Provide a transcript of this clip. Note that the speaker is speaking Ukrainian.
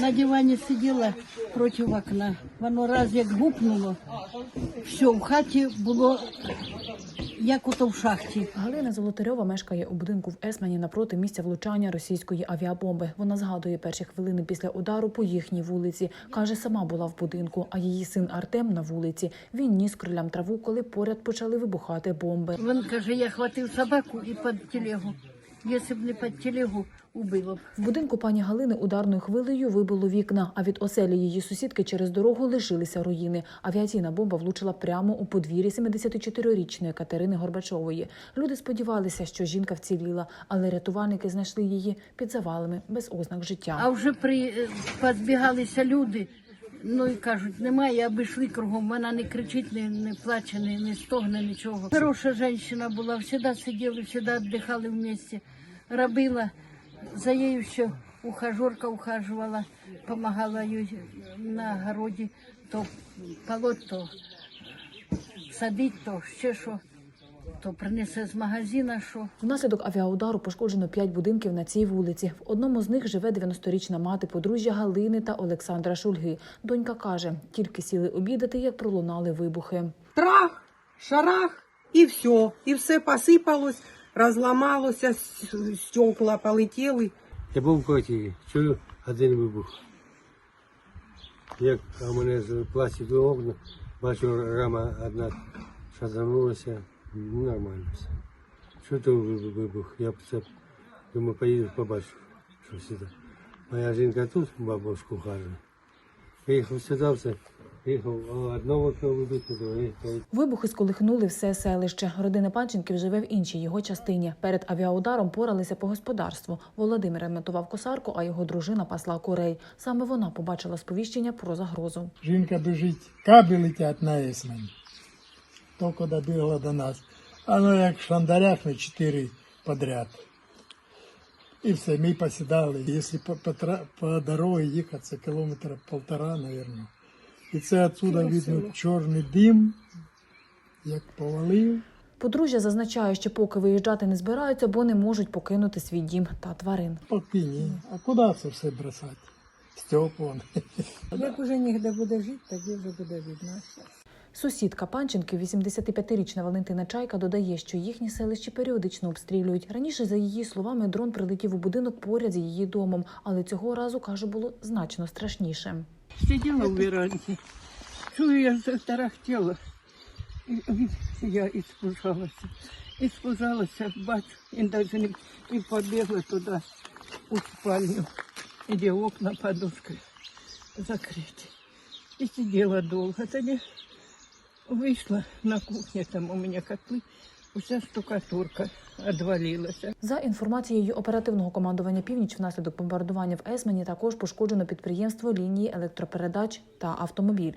На дивані сиділа проти окна. Воно раз як гупнуло, все, в хаті було як ото в шахті. Галина Золотарьова мешкає у будинку в Есмені напроти місця влучання російської авіабомби. Вона згадує перші хвилини після удару по їхній вулиці. Каже, сама була в будинку, а її син Артем на вулиці. Він ніс крилям траву, коли поряд почали вибухати бомби. Він каже, я хватив собаку і під телегу. Якщо б не під телегу, убило б. В будинку пані Галини ударною хвилею вибило вікна, а від оселі її сусідки через дорогу лишилися руїни. Авіаційна бомба влучила прямо у подвір'ї 74-річної Катерини Горбачової. Люди сподівалися, що жінка вціліла, але рятувальники знайшли її під завалами без ознак життя. А вже при е, позбігалися люди. Ну і кажуть, немає, обійшли кругом. Вона не кричить, не, не плаче, не, не стогне, нічого. Хороша жінка була, завжди сиділи, завжди віддихали вместе. Робила, за нею ще ухажерка ухажувала, допомагала їй на городі то полоть, то садить, то ще що, то принесе з магазина що. Внаслідок авіаудару пошкоджено п'ять будинків на цій вулиці. В одному з них живе 90-річна мати подружжя Галини та Олександра Шульги. Донька каже, тільки сіли обідати, як пролунали вибухи. Трах, шарах, і все. І все посипалось, розламалося, стекла полетіли. Я був в квартирі, чую один вибух. Як у мене з пластикові окна, бачу рама одна шатанулася, ну, нормально все. Що то вибух? Я б це, думаю, поїду побачу, що сюди. Моя жінка тут бабушку хаже. Приїхав сюди, все, Вибухи сколихнули все селище. Родина Панченків живе в іншій його частині. Перед авіаударом поралися по господарству. Володимир ремонтував косарку, а його дружина пасла курей. Саме вона побачила сповіщення про загрозу. Жінка біжить, каби летять на Есмень. Тільки добігла до нас. А ну як шандаряхне чотири подряд. І все, ми посідали. Якщо по, по, по дорозі їхати, це кілометра полтора, мабуть. І це отсюда видно чорний дим, як повалив. Подружжя зазначає, що поки виїжджати не збираються, бо не можуть покинути свій дім та тварин. Поки ні. А куди це все бросати? Степан. Як уже нігде буде жити, тоді вже буде видно. Сусідка Панченків, 85-річна Валентина Чайка, додає, що їхні селищі періодично обстрілюють. Раніше, за її словами, дрон прилетів у будинок поряд з її домом, але цього разу каже, було значно страшніше. Сиділа в веранді, чую, я затарахтіла. І, і я іспужалася. Іспужалася, бачу, і навіть не і побігла туди, у спальню, де окна подушкою закриті. І сиділа довго. Тоді вийшла на кухню, там у мене котли, уся штукатурка одвалилася. За інформацією оперативного командування Північ, внаслідок бомбардування в Есмені також пошкоджено підприємство лінії електропередач та автомобіль.